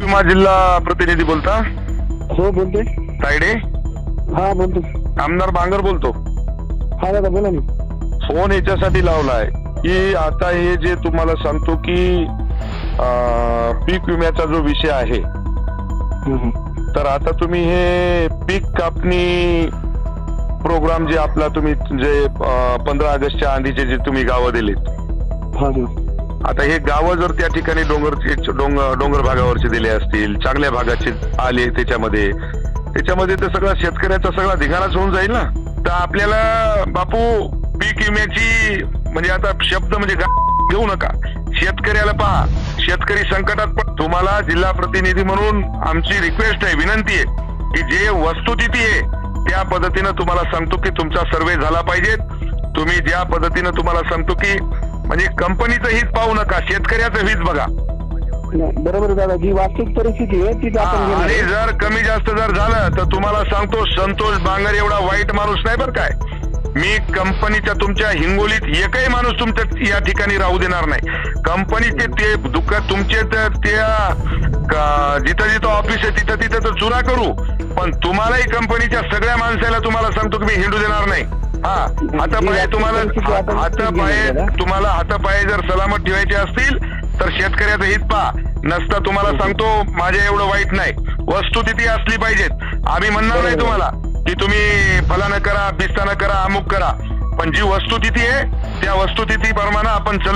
विमा जिल्हा प्रतिनिधी बोलता? हो बोलते तायडे? हा बोलतो आमदार बांगर बोलतो. हा दादा बोला ना. फोन याच्यासाठी लावलाय की आता हे जे तुम्हाला सांगतो की अं, पीक विम्याचा जो विषय आहे. तर आता तुम्ही हे पीक कापणी प्रोग्राम जे आपला तुम्ही जे पंधरा ऑगस्टच्या आधीचे जे तुम्ही गावं दिलेत हा. आता हे गावं जर त्या ठिकाणी डोंगर डोंगर डोंगर भागावरचे दिले असतील चांगल्या भागाचे आले त्याच्यामध्ये त्याच्यामध्ये तर सगळा शेतकऱ्याचा सगळा धिगाणाच होऊन जाईल ना? तर आपल्याला बापू पीक विम्याची म्हणजे आता शब्द म्हणजे घेऊ नका. शेतकऱ्याला पहा शेतकरी संकटात पण तुम्हाला जिल्हा प्रतिनिधी म्हणून आमची रिक्वेस्ट आहे विनंती आहे की जे वस्तुस्थिती आहे त्या पद्धतीनं तुम्हाला सांगतो की तुमचा सर्वे झाला पाहिजे तुम्ही ज्या पद्धतीनं तुम्हाला सांगतो की म्हणजे कंपनीचं हित पाहू नका शेतकऱ्याचं हित बघा. नाही, बरोबर आहे दादा जी वास्तविक परिस्थिती आहे हा, घेणार आणि. जर कमी जास्त जर झालं तर तुम्हाला सांगतो संतोष बांगर एवढा वाईट माणूस नाही बरं काय. मी कंपनीच्या तुमच्या हिंगोलीत एकही माणूस तुमच्या या ठिकाणी राहू देणार नाही. कंपनीचे ते दुःख तुमचे तर त्या का- जिथं जिथं ऑफिस आहे तिथं तिथं तर चुना करू. पण तुम्हालाही कंपनीच्या सगळ्या माणसाला तुम्हाला सांगतो की मी हिंडू देणार नाही. हा हातापाये तुम्हाला हातापाये तुम्हाला हातापाये जर सलामत ठेवायचे असतील तर शेतकऱ्याचं हित पहा. नसता तुम्हाला सांगतो माझ्या एवढं वाईट नाही. वस्तुस्थिती असली पाहिजेत. आम्ही म्हणणार नाही तुम्हाला की तुम्ही फलानं करा बिस्तानं करा अमुक करा. पण जी वस्तुस्थिती आहे त्या वस्तुस्थिती प्रमाणे आपण चल